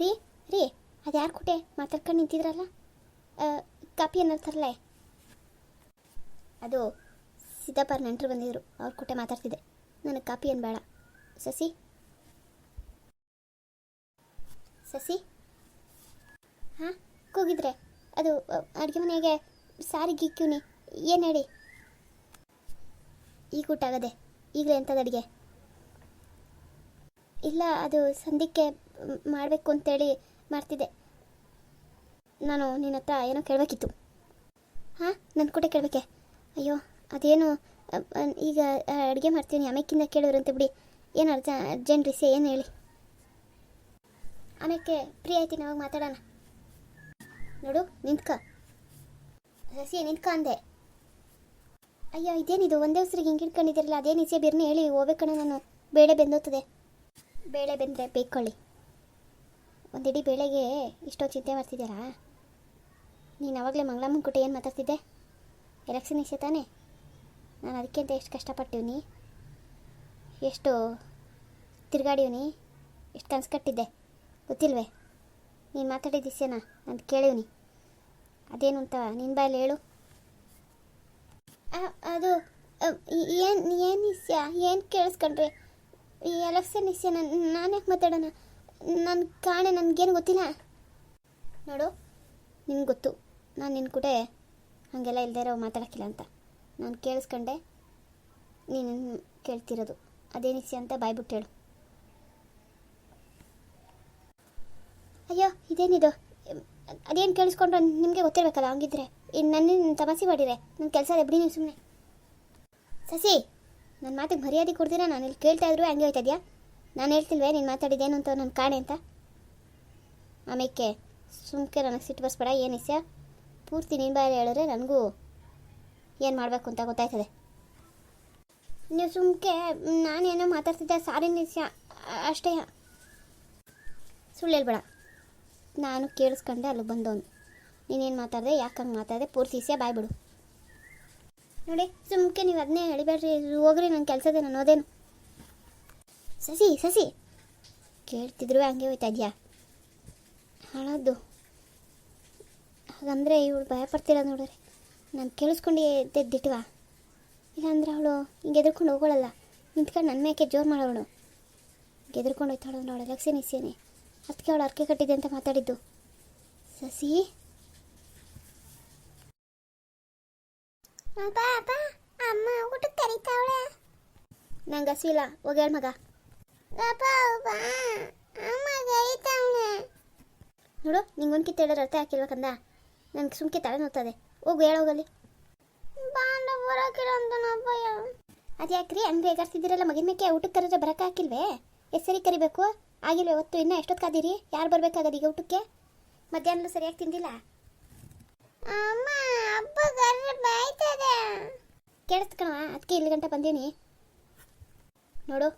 ರೀ ರೀ, ಅದು ಯಾರು ಕೊಟ್ಟೆ ಮಾತಾಡ್ಕೊಂಡು ನಿಂತಿದ್ರಲ್ಲ? ಕಾಪಿ ಏನಾರು ತರಲೆ. ಅದು ಸಿದ್ದಪ್ಪರ ನೆಂಟರು ಬಂದಿದ್ರು, ಅವ್ರ ಕೊಟ್ಟೆ ಮಾತಾಡ್ತಿದ್ದೆ. ನನಗೆ ಕಾಪಿ ಏನು ಬೇಡ. ಸಸಿ? ಸಸಿ? ಹಾಂ, ಕೂಗಿದ್ರೆ. ಅದು ಅಡುಗೆ ಮನೆಗೆ ಸಾರಿ ಗಿಕ್ಕಿವ್ನಿ ಏನು ಹೇಳಿ? ಈಗ ಊಟ ಆಗದೆ, ಈಗಲೇ ಎಂಥದ್ದು ಅಡುಗೆ? ಇಲ್ಲ, ಅದು ಸಂಧಿಕ್ಕೆ ಮಾಡಬೇಕು ಅಂತೇಳಿ ಮಾಡ್ತಿದ್ದೆ. ನಾನು ನಿನ್ನ ಹತ್ರ ಏನೋ ಕೇಳಬೇಕಿತ್ತು. ಹಾಂ ನನ್ನ ಕೂಡ ಕೇಳಬೇಕೆ? ಅಯ್ಯೋ, ಅದೇನು ಈಗ ಅಡುಗೆ ಮಾಡ್ತೀನಿ ಆಮೇಕಿಂದ ಕೇಳಿದ್ರಂತೆ ಬಿಡಿ. ಏನು ಅರ್ಜ, ಅರ್ಜೆಂಟ್ ರೀಸೆ, ಏನು ಹೇಳಿ? ಆಮೇಲೆ ಫ್ರೀ ಆಯ್ತೀನಿ, ಅವಾಗ ಮಾತಾಡೋಣ. ನೋಡು, ನಿಂತ್ಕ. ಸಸಿ, ನಿಂತ್ಕ ಅಂದೆ. ಅಯ್ಯೋ, ಇದೇನಿದು? ಒಂದೇ ಉಸಿರಿಗೆ ಹಿಂಗೆ ಇಟ್ಕೊಂಡಿದ್ದೀರಲ್ಲ ಅದೇನು ಇಸೆ ಬಿರ್ನಿ ಹೇಳಿ ಹೋಗ್ಬೇಕಣ್ಣ ನಾನು. ಬೇಳೆ ಬೆಂದೋಗ್ತದೆ. ಬೇಳೆ ಬೆಂದರೆ ಬೇಯ್ಕೊಳ್ಳಿ ಒಂದಿಡೀ ಬೇಳೆಗೆ ಇಷ್ಟೋ ಚಿಂತೆ ಮಾಡ್ತಿದ್ದೀರಾ ನೀನು ಆವಾಗಲೇ ಮಂಗಳಮ್ಮನ ಏನು ಮಾತಾಡ್ತಿದ್ದೆ? ಎಲೆಕ್ಷನ್ ಇಸೆ ತಾನೇ? ನಾನು ಅದಕ್ಕೆ ಅಂತ ಎಷ್ಟು ಕಷ್ಟಪಟ್ಟಿವ್ನಿ ಎಷ್ಟು ತಿರ್ಗಾಡಿವ್ನಿ ಎಷ್ಟು ಕನಸು ಕಟ್ಟಿದ್ದೆ? ಗೊತ್ತಿಲ್ವೇ? ನೀನು ಮಾತಾಡಿದ ಇಸ್ಯನ ನಾನು ಕೇಳಿವ್ನಿ ಅದೇನು ಅಂತ ನಿನ್ನ ಬಾಯಲ್ಲಿ ಹೇಳು. ಅದು ಏನು ಏನು ಇಸ್ಯ ಏನು ಕೇಳಿಸ್ಕೊಂಡ್ರೆ? ಈ ಎಲೆಕ್ಷನ್ ಇಸ್ಯ ನಾನು ಯಾಕೆ ಮಾತಾಡೋಣ? ನನ್ನ ಕಾಣೆ ನನಗೇನು ಗೊತ್ತಿಲ್ಲ. ನೋಡು, ನಿನ್ಗೆ ಗೊತ್ತು. ನಾನು ನಿನ್ನ ಕೂಡ ಹಾಗೆಲ್ಲ ಇಲ್ಲದೇ ಇರೋ ಮಾತಾಡೋಕ್ಕಿಲ್ಲ ಅಂತ. ನಾನು ಕೇಳಿಸ್ಕೊಂಡೆ, ನೀನು ಕೇಳ್ತಿರೋದು. ಅದೇನಿಸಿ ಅಂತ ಬಾಯ್ಬಿಟ್ಟು ಹೇಳು. ಅಯ್ಯೋ, ಇದೇನಿದು? ಅದೇನು ಕೇಳಿಸ್ಕೊಂಡ್ರೆ ನಿಮಗೆ ಗೊತ್ತಿರಬೇಕಲ್ಲ, ಹಂಗಿದ್ರೆ. ಇನ್ನು ನನ್ನ ತಮಾಸೆ ಮಾಡಿರೆ ನನ್ನ ಕೆಲಸ ಎಲ್ಲ ಬಿಡಿ ನೀವು ಸುಮ್ಮನೆ ಸಸಿ ನನ್ನ ಮಾತಿಗೆ ಮರ್ಯಾದೆ ಕೊಡ್ತೀರಾ? ನಾನು ಇಲ್ಲಿ ಕೇಳ್ತಾ ಇದ್ರು ಹಂಗೆ ಹೋಯ್ತಾ ಇದೆಯಾ? ನಾನು ಹೇಳ್ತಿಲ್ವೇ ನೀನು ಮಾತಾಡಿದ್ದೇನು ಅಂತ ನನ್ನ ಕಾಣೆ ಅಂತ. ಆಮೇಲೆ ಸುಮ್ಕೆ ನನಗೆ ಸಿಟ್ಟು ಬಸ್ಬೇಡ ಏನು ಇಸ್ಯ ಪೂರ್ತಿ ನಿನ್ನ ಬಾಯಲ್ಲಿ ಹೇಳಿದ್ರೆ ನನಗೂ ಏನು ಮಾಡಬೇಕು ಅಂತ ಗೊತ್ತಾಯ್ತದೆ. ನೀವು ಸುಮ್ಕೆ, ನಾನೇನೋ ಮಾತಾಡ್ತಿದ್ದೆ, ಸಾರಿ ನಿಸ್ಯ, ಅಷ್ಟೇ. ಸುಳ್ಳು ಹೇಳ್ಬೇಡ. ನಾನು ಕೇಳಿಸ್ಕೊಂಡೆ ಅಲ್ಲಿಗೆ ಬಂದವನು. ನೀನೇನು ಮಾತಾಡಿದೆ, ಯಾಕೆ ಹಂಗೆ ಮಾತಾಡಿದೆ, ಪೂರ್ತಿ ಇಸ್ಯ ಬಾಯ್ಬಿಡು ನೋಡಿ, ಸುಮ್ಕೆ ನೀವು ಅದನ್ನೇ ಹೇಳಿಬೇಡ್ರಿ, ಹೋಗ್ರಿ ನನ್ನ ಕೆಲಸದೇ, ನಾನು ಓದೇನು ಸಸಿ ಸಸಿ. ಕೇಳ್ತಿದ್ರು ಹಂಗೆ ಹೋಯ್ತಾ ಇದೆಯಾ? ಹಾಳಾದ್ದು. ಹಾಗಂದರೆ ಇವಳು ಭಯಪಡ್ತಿಲ್ಲ ನೋಡ್ರಿ. ನಾನು ಕೇಳಿಸ್ಕೊಂಡು ಎದ್ದೆದ್ದಿಟ್ವ ಇಲ್ಲಾಂದ್ರೆ ಅವಳು ಹಿಂಗೆ ಎದ್ರಕೊಂಡು ಹೋಗೋಳಲ್ಲ. ನಿಂತ್ಕೊಂಡು ನನ್ನ ಮೇಕೆ ಜೋರು ಮಾಡೋಳು ಗೆದ್ರಕೊಂಡು ಹೋಯ್ತಾಳು ಅಂದ್ರೆ ಅವಳು ಎಲೆಕ್ಷನ್ ಇಸ್ಯೇನೆ ಅದಕ್ಕೆ ಅವಳು ಅರ್ಕೆ ಕಟ್ಟಿದೆ ಅಂತ ಮಾತಾಡಿದ್ದು. ಸಸಿ? ಅಮ್ಮ ಊಟಕ್ಕೆ ಕರೀತಾವಳೆ. ನಂಗೆ ಹಸಿವಿಲ್ಲ ಹೋಗ್ಯಾಳ ಮಗ ಅಪ್ಪ ಅಪ್ಪ ಅಮ್ಮ ಕರಿತಾವಳೆ ನೋಡು ನಿಂಗೊಂದು ಕಿತ್ತು ಹೇಳಿದ್ರೆ ಅರ್ಥ ಹಾಕಿಲ್ಬೇಕಂದ ನನ್ಗೆ ಸುಮ್ಕೆ ತಲೆ ನೋತದೆ ಹೋಗು ಹೇಳೋಗಲ್ಲಿ ಅದು ಯಾಕ್ರಿ ಹಂಗೆ ಎಗರ್ತಿದ್ದೀರಲ್ಲ ಮಗಿನ ಮೇಕೆ ಊಟಕ್ಕೆ ಕರೆದ್ರೆ ಬರಕ್ಕೆ ಹಾಕಿಲ್ವೇ? ಎಷ್ಟು ಸರಿ ಕರಿಬೇಕು? ಆಗಿಲ್ವೇ ಹೊತ್ತು ಇನ್ನೂ ಎಷ್ಟೊತ್ತು ಕಾದಿರಿ? ಯಾರು ಬರ್ಬೇಕಾಗದ ಈಗ ಊಟಕ್ಕೆ? ಮಧ್ಯಾಹ್ನ ಸರಿಯಾಗಿ ತಿಂದಿಲ್ಲ? ಅಮ್ಮ ಅಪ್ಪ ಕರ್ರೆ ಬಾಯ್ತದೆ. ಕೇಳಿಸ್ಕಣ ಅದಕ್ಕೆ ಇಲ್ಲಿ ಗಂಟೆ ಬಂದೀನಿ. ನೋಡು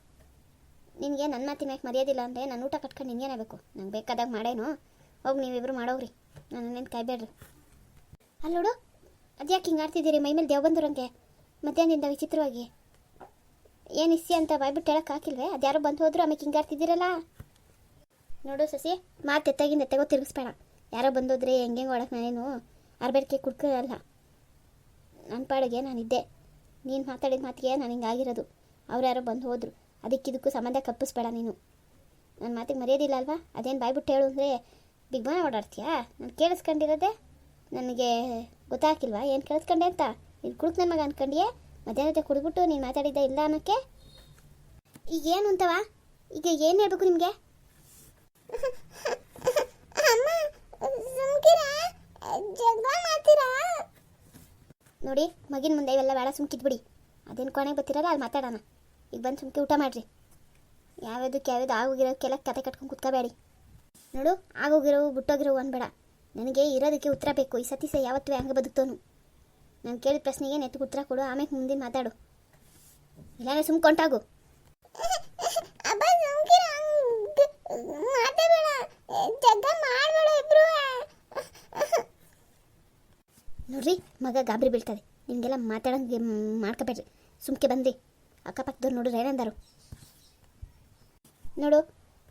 ನಿನಗೆ ನನ್ನ ಮಾತಿನ ಯಾಕೆ ಮರ್ಯಾದಿಲ್ಲ ಅಂದರೆ ನಾನು ಊಟ ಕಟ್ಕೊಂಡು ನಿನಗೇನೇ ಬೇಕು ನಂಗೆ ಬೇಕಾದಾಗ ಮಾಡೇನು. ಹೋಗಿ ನೀವಿಬ್ರು ಮಾಡೋಗ್ರಿ. ನಾನು ನನ್ನೇನು ಕಾಯ್ಬೇಡ್ರಿ ಅಲ್ಲಿ ನೋಡು. ಅದ್ಯಾಕೆ ಹಿಂಗೆ ಆಡ್ತಿದ್ದೀರಿ? ಮೈ ಮೇಲೆ ದೇವ್ ಬಂದಿರಂಗೆ ಮಧ್ಯಾಹ್ನದಿಂದ ವಿಚಿತ್ರವಾಗಿ. ಏನು ಇಸ್ಸಿ ಅಂತ ಬಾಯ್ಬಿಟ್ಟು ಹೇಳಕ್ಕೆ ಹಾಕಿಲ್ವೇ? ಅದ್ಯಾರೋ ಬಂದು ಹೋದ್ರು ಆಮೇಲೆ ಹಿಂಗೆ ಆಡ್ತಿದ್ದೀರಲ್ಲ? ನೋಡು ಸಸಿ, ಮಾತು ಎತ್ತಾಗಿಂದ ಎತ್ತಾಗೋ ತಿರುಗಿಸ್ಬೇಡ. ಯಾರೋ ಬಂದೋದ್ರೆ ಹೆಂಗೆ ಒಳಗೆ ನಾನೇನು ಅರ್ಬೇಡಿಕೆ ಕುಡ್ಕೋಲ್ಲ ನನ್ನ ಪಾಡಿಗೆ ನಾನಿದ್ದೆ ನೀನು ಮಾತಾಡಿದ ಮಾತಿಗೆ ನಾನು ಹಿಂಗಾಗಿರೋದು ಅವ್ರು ಯಾರೋ ಬಂದು ಹೋದ್ರು. ಅದಕ್ಕಿದಕ್ಕೂ ಸಂಬಂಧ ಕಪ್ಪಿಸ್ಬೇಡ ನೀನು. ನನ್ನ ಮಾತಿಗೆ ಮರ್ಯಾದಿಲ್ಲ ಅಲ್ವಾ? ಅದೇನು ಬಾಯ್ಬಿಟ್ಟು ಹೇಳು ಅಂದರೆ ಬಿಗ್ ಬಾನ್ ಓಡಾಡ್ತೀಯಾ? ನಾನು ಕೇಳಿಸ್ಕೊಂಡಿರೋದೆ ನನಗೆ ಗೊತ್ತಾಗಿಲ್ವಾ ಏನು ಕೇಳಿಸ್ಕೊಂಡೆ ಅಂತ? ನೀನು ಕುಡುಕ್ ನನ್ನ ಮಗ ಅನ್ಕೊಂಡಿಯೇ? ಮಧ್ಯಾಹ್ನದ ಕುಡಿದ್ಬಿಟ್ಟು ನೀನು ಮಾತಾಡಿದ್ದ ಇಲ್ಲ ಅನ್ನೋಕ್ಕೆ ಈಗ ಏನು ಅಂತವ? ಈಗ ಏನು ಹೇಳ್ಬೇಕು ನಿಮಗೆ? ನೋಡಿ ಮಗಿನ ಮುಂದೆ ಇವೆಲ್ಲ ಬೇಡ ಸುಮ್ಕಿದ್ಬಿಡಿ. ಅದೇನು ಕೋಣೆಗೆ ಬರ್ತಿರಲ್ಲ ಅಲ್ಲಿ ಮಾತಾಡೋಣ. ಈಗ ಬಂದು ಸುಮ್ಕೆ ಊಟ ಮಾಡಿರಿ. ಯಾವ್ಯಾವ್ದಕ್ಕೆ ಯಾವ್ಯಾವ್ದು ಆಗೋಗಿರೋಕ್ಕೆಲ್ಲ ಕತೆ ಕಟ್ಕೊಂಡು ಕುತ್ಕೋಬೇಡಿ. ನೋಡು ಆಗೋಗಿರೋವು ಬಿಟ್ಟೋಗಿರೋವು ಅನ್ಬೇಡ. ನನಗೆ ಇರೋದಕ್ಕೆ ಉತ್ತರ ಬೇಕು. ಈ ಸತೀಸ ಯಾವತ್ತೂ ಹಂಗೆ ಬದುಕ್ತೋನು. ನಾನು ಕೇಳಿದ ಪ್ರಶ್ನೆಗೆ ನೆತ್ತಿಗೆ ಉತ್ತರ ಕೊಡು ಆಮೇಲೆ ಮುಂದಿನ ಮಾತಾಡು. ಇಲ್ಲಾಂದ್ರೆ ಸುಮ್ ಕೊಂಟಾಗು. ನೋಡ್ರಿ ಮಗ ಗಾಬರಿ ಬೀಳ್ತದೆ. ನಿಮಗೆಲ್ಲ ಮಾತಾಡೋಂಗೆ ಮಾಡ್ಕೋಬೇಡ್ರಿ. ಸುಮ್ಕೆ ಬಂದ್ರಿ. ಅಕ್ಕಪಕ್ಕದವ್ರು ನೋಡಿದ್ರೆ ಏನಂದರು? ನೋಡು,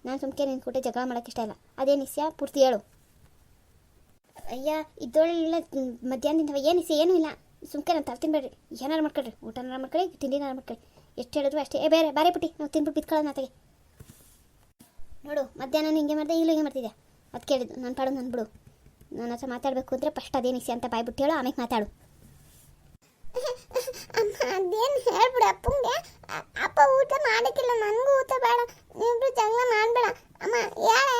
ನಾನು ಸುಮ್ಕೆ ನಿನ್ನ ಕೂಟೆ ಜಗಳ ಮಾಡೋಕ್ಕೆ ಇಷ್ಟ ಇಲ್ಲ. ಅದೇನು ಇಸ್ಯ ಪೂರ್ತಿ ಹೇಳು. ಅಯ್ಯ ಇದ್ದೊಳ್ಳೆ ಮಧ್ಯಾಹ್ನದಿಂದ ಏನು ಇಸ್ಯ ಏನೂ ಇಲ್ಲ. ಸುಮ್ಕೆ ನಾನು ತರ್ತೀನಿ ಬೇಡ್ರಿ ಏನಾರು ಮಾಡ್ಕೊಳ್ರಿ. ಊಟನಾರು ಮಾಡ್ಕೊಳ್ಳಿ ತಿಂಡಿನಾರು ಮಾಡ್ಕೊಳ್ಳಿ ಎಷ್ಟು ಹೇಳಿದ್ರು ಅಷ್ಟೇ. ಏ, ಬೇರೆ, ಬಾರೆ ಪುಟ್ಟಿ. ನಾವು ತಿನ್ಬಿಟ್ಟು ಬಿತ್ಕೊಳ್ಳೋಣ ಆತಗೆ ನೋಡು, ಮಧ್ಯಾಹ್ನ ಹಿಂಗೆ ಮಾಡಿದೆ, ಇಲ್ಲೂ ಹಿಂಗೆ ಮಾಡ್ತಿದ್ದೆ ಅದು ಕೇಳಿದ್ದು ನಾನು ಪಾಡು ನಾನು ಬಿಡು. ನನ್ನ ಹತ್ರ ಮಾತಾಡಬೇಕು ಅಂದರೆ ಫಸ್ಟ್ ಅದೇನಿಸಿ ಅಂತ ಬಾಯ್ಬಿಟ್ಟು ಹೇಳು ಆಮೇಲೆ ಮಾತಾಡು. ಅಮ್ಮ ಅದೇನು ಹೇಳ್ಬಿಡು ಅಪ್ಪಂಗೆ. ಅಪ್ಪ ಊಟ ಮಾಡಕ್ಕಿಲ್ಲ ನನಗೂ ಊಟ ಬೇಡ. ನೀವಿಬ್ರು ಜಗಳ ಮಾಡಬೇಡ. ಅಮ್ಮ ಯಾಳೆ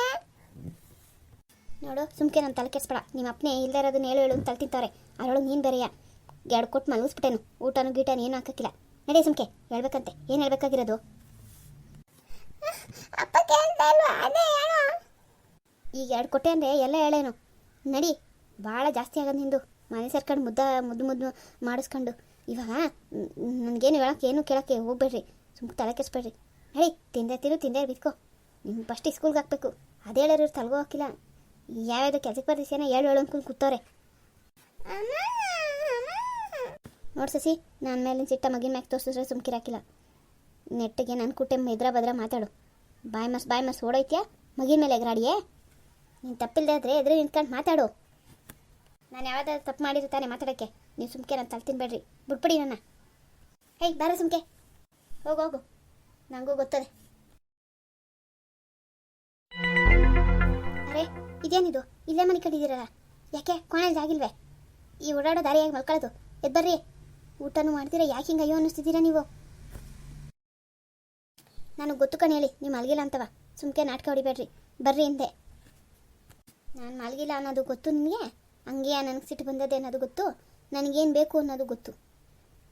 ನೋಡು ಸುಮ್ಕೆ ನನ್ನ ತಲೆ ಕೆಡಿಸ್ಬೇಡ. ನಿಮ್ಮ ಅಪ್ಪನೇ ಇಲ್ಲದೆ ಇರೋದನ್ನ ಹೇಳು ಹೇಳು ತಲೆ ತಿಂತಾರೆ ಅದರೊಳಗೆ ನೀನು ಬೇರೆಯ? ಎರಡು ಕೊಟ್ಟು ಮಲಗಿಸ್ಬಿಟ್ಟೇನು. ಊಟನೂ ಗೀಟನೂ ಏನು ಹಾಕಕ್ಕಿಲ್ಲ. ನಡಿ ಸುಮ್ಕೆ ಹೇಳ್ಬೇಕಂತೆ. ಏನು ಹೇಳ್ಬೇಕಾಗಿರೋದು? ಅಪ್ಪ ಕೇಳ್ತಾ ಇಲ್ವಾ? ಅದೇ ಹೇಳು. ಈಗ ಎರಡು ಕೊಟ್ಟೆ ಅಂದರೆ ಎಲ್ಲ ಹೇಳೇನು? ನಡಿ ಭಾಳ ಜಾಸ್ತಿ ಆಗೋದು ನಿಂದು. ಮನೆ ಸೇರ್ಕೊಂಡು ಮುದ್ದ ಮುದ್ದು ಮುದ್ದು ಮಾಡಿಸ್ಕೊಂಡು. ಇವಾಗ ನನಗೇನು ಹೇಳೋಕೆ, ಏನು ಕೇಳೋಕ್ಕೆ ಹೋಗ್ಬೇಡ್ರಿ ಸುಮ್ಮನೆ ತಲೆ ಕೆಸ್ಬೇಡ್ರಿ ಹೇಳಿ ತಿಂದೆ ತಿರು ತಿಂದೆ ಬಿತ್ಕೋ. ನಿಮ್ಗೆ ಫಸ್ಟ್ ಸ್ಕೂಲ್ಗೆ ಹಾಕ್ಬೇಕು. ಅದೇ ಹೇಳೋರು ತಲೆಗೂ ಹಾಕಿಲ್ಲ. ಯಾವ್ಯಾವ್ದು ಕೆಲಸಕ್ಕೆ ಬರ್ದಿಸೇನ ಹೇಳು ಹೇಳು ಅಂದ್ಕೊಂಡು ಕೂತವ್ರೆ. ನೋಡಿ ಸಸಿ, ನಾನು ಮೇಲಿನ ಸಿಟ್ಟ ಮಗಿನ ಮ್ಯಾಗೆ ತೋರಿಸಿದ್ರೆ ಸುಮ್ಕಿರಾಕಿಲ್ಲ ನೆಟ್ಟಿಗೆ ನನ್ನ ಕುಟ್ಟೆ ಎದ್ರ ಬದ್ರ ಮಾತಾಡು. ಬಾಯ್ ಮಸ್ ಬಾಯ್ ಮಸ್ ಓಡೋಯ್ತ್ಯಾ? ಮಗಿನ ಮೇಲೆ ಎಗ್ರಾಡಿಯೇ? ನೀನು ತಪ್ಪಿಲ್ಲದೆ ಆದರೆ ಎದುರು ನಿಂತ್ಕೊಂಡು ಮಾತಾಡು. ನಾನು ಯಾವ್ದಾದ್ರು ತಪ್ಪು ಮಾಡಿದ್ರು ತಾನೇ ಮಾತಾಡೋಕ್ಕೆ. ನೀವು ಸುಮ್ಕೆ ನಾನು ತಲೆ ತಿನ್ಬೇಡ್ರಿ. ಬಿಟ್ಬಿಡಿ ನನ್ನ. ಹೇಯ್, ಬಾರ ಸುಮ್ಕೆ. ಹೋಗು ಹೋಗು. ನನಗೂ ಗೊತ್ತದೆ. ಅರೆ, ಇದೇನಿದು? ಇಲ್ಲೇ ಮನೆ ಕಟ್ಟಿದ್ದೀರಲ್ಲ? ಯಾಕೆ? ಕೋಣೆ ಜಾಗಿಲ್ವೇ ಈ ಓಡಾಡೋ ದಾರಿಯಾಗಿ ಮಲ್ಕೊಳ್ಳೋದು? ಎದ್ ಬರ್ರಿ. ಊಟನೂ ಮಾಡ್ತೀರಾ? ಯಾಕೆ ಹಿಂಗೆ ಅಯ್ಯೋ ಅನ್ನಿಸ್ತಿದ್ದೀರಾ ನೀವು? ನಾನು ಗೊತ್ತು ಕಣ್ ಹೇಳಿ, ನೀವು ಮಲಗಿಲ್ಲ ಅಂತವ. ಸುಮ್ಕೆ ನಾಟಕ ಹೊಡಿಬೇಡ್ರಿ. ಬರ್ರಿ ಹಿಂದೆ ನಾನು ಮಲಗಿಲ್ಲ ಅನ್ನೋದು ಗೊತ್ತು ನಿಮಗೆ? ಹಂಗೆ ನನಗೆ ಸಿಟ್ಟು ಬಂದದೆ ಅನ್ನೋದು ಗೊತ್ತು? ನನಗೇನು ಬೇಕು ಅನ್ನೋದು ಗೊತ್ತು.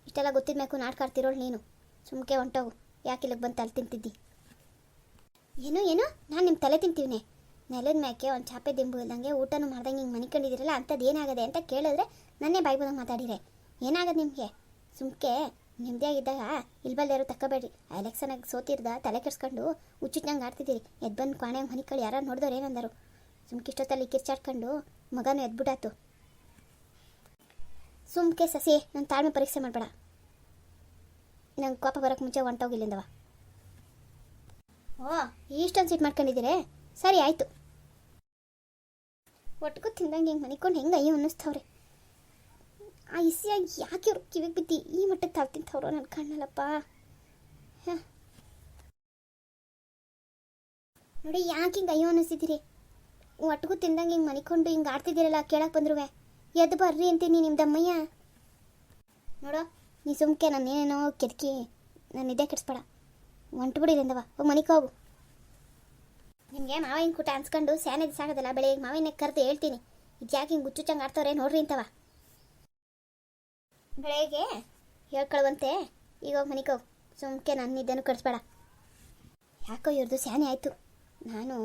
ಇಷ್ಟೆಲ್ಲ ಗೊತ್ತಿದ್ಮೇಕು ನಾಟಕ ಆಡ್ತಿರೋಳು ನೀನು. ಸುಮ್ಕೆ ಹೊಂಟೋಗು. ಯಾಕೆ ಇಲ್ಲಿಗೆ ಬಂದು ತಲೆ ತಿಂತಿದ್ದಿ? ಏನೋ ಏನೋ? ನಾನು ನಿಮ್ಮ ತಲೆ ತಿಂತೀವಿನೇ. ನೆಲದ ಮ್ಯಾಕೆ ಒಂದು ಚಾಪೆ ದಿಂಬು ಇಲ್ದಂಗೆ ಊಟನೂ ಮಾಡ್ದಂಗೆ ಹಿಂಗೆ ಮನಿಕೊಂಡಿದ್ದೀರಲ್ಲ ಅಂಥದ್ದು ಏನಾಗದೆ ಅಂತ ಕೇಳಿದ್ರೆ ನನ್ನೇ ಬಾಯಿ ಬಂದಂಗೆ ಮಾತಾಡಿರೆ. ಏನಾಗದು ನಿಮಗೆ? ಸುಮ್ಕೆ ನೆಮ್ಮದಿಯಾಗಿದ್ದಾಗ ಆಗಿದ್ದಾಗ ಯಾರು ತಕ್ಕಬೇಡ್ರಿ. ಎಲೆಕ್ಷನಾಗ ಸೋತಿರ್ದ ತಲೆ ಕೆಡ್ಸ್ಕೊಂಡು ಹುಚ್ಚಿಟ್ಟಂಗೆ ಆಡ್ತಿದ್ದೀರಿ. ಎದ್ದು ಬಂದು ಕೊಣೆ ಮನಿಕೊಳ್ಳಿ ಯಾರು ನೋಡಿದವ್ರು ಏನಂದರು? ಸುಮ್ಕೆ ಇಷ್ಟೊತ್ತಲ್ಲಿ ಕಿರ್ಚಾಡ್ಕೊಂಡು ಮಗನೂ ಎದ್ಬಿಟ್ಟಾತು ಸುಮ್ಕೆ ಸಸಿ ನನ್ನ ತಾಳ್ಮೆ ಪರೀಕ್ಷೆ ಮಾಡಬೇಡ. ನಂಗೆ ಕೋಪ ಬರೋಕ್ಕೆ ಮುಂಚೆ ಹೊಂಟೋಗಿಲ್ಲಿಂದವ ಓ ಇಷ್ಟೊಂದು ಸೀಟ್ ಮಾಡ್ಕೊಂಡಿದ್ದೀರೇ? ಸರಿ, ಆಯಿತು. ಒಟ್ಟಿಗೂ ತಿಂದಂಗೆ ಹಿಂಗೆ ಮನಿಕೊಂಡು ಹೆಂಗೆ ಅಯ್ಯೋ ಅನ್ನಿಸ್ತವ್ರೆ. ಆ ಇಸಿಯಾಗಿ ಯಾಕೆ ಅವ್ರು ಕಿವಿಗೆ ಬಿದ್ದು ಈ ಮಟ್ಟಕ್ಕೆ ತಾವು ತಿಂತವ್ರು ನನ್ನ ಕಣ್ಣಲ್ಲಪ್ಪ. ನೋಡಿ ಯಾಕೆ ಹಿಂಗೆ ಅಯ್ಯೋ ಅನ್ನಿಸ್ತಿದ್ದೀರಿ? ಒಟ್ಟಿಗೂ ತಿಂದಂಗೆ ಹಿಂಗೆ ಮನಿಕೊಂಡು ಹಿಂಗೆ ಆಡ್ತಿದ್ದೀರಲ್ಲ ಕೇಳಕ್ಕೆ ಬಂದ್ರುವೆ. ಎದ್ದು ಬರ್ರಿ ಅಂತೀನಿ ನಿಮ್ಮ ದಮ್ಮಯ್ಯ. ನೋಡೋ, ನೀ ಸುಮ್ಕೆ ನಾನು ಏನೇನೋ ಕೆದಕಿ ನಾನು ಇದೇ ಕೆಡಿಸ್ಬೇಡ. ಹೊಂಟು ಬಿಡಿರಿಂದವ ಹೋಗಿ ಮನೆಗೆ ಹೋಗು. ನಿಮಗೆ ಮಾವಿನ ಕೂಟ ಅನ್ಸ್ಕೊಂಡು ಸ್ಯಾನೆ ದಿವಸ ಆಗೋದಲ್ಲ ಬೆಳಿಗ್ಗೆ ಮಾವಿನ ಕರೆದು ಹೇಳ್ತೀನಿ. ಇದು ಯಾಕೆ ಹಿಂಗೆ ಗುಚ್ಚುಚ್ಚಂಗೆ ಆಡ್ತವ್ರೆ ನೋಡ್ರಿ ಅಂತವ. ಬೆಳಗ್ಗೆ ಹೇಳ್ಕೊಳ್ವಂತೆ, ಈಗ ಹೋಗಿ ಮನೆಗೆ ಹೋಗು. ಸುಮ್ಕೆ ನನ್ನ ನಿದ್ದೆನೂ ಕಡಿಸ್ಬೇಡ. ಯಾಕೋ ಇವ್ರದ್ದು ಸ್ಯಾನೆ ಆಯಿತು. ನಾನು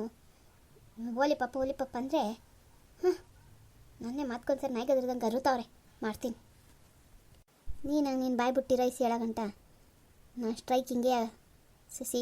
ಓಲಿ ಪಪ್ಪ ಓಲಿ ಪಪ್ಪ ಅಂದರೆ ಹಾಂ ನನ್ನೇ ನಾಯಿ ಗದ್ರದಂಗೆ ಅರುತ್ತವ್ರೆ ಮಾಡ್ತೀನಿ. ನೀನು ನೀನು ಬಾಯ್ ಬಿಟ್ಟಿ ರೈಸ್ ಹೇಳಗಂಟ ನಾನು ಸ್ಟ್ರೈಕ್ ಹಿಂಗೆ ಸಸಿ.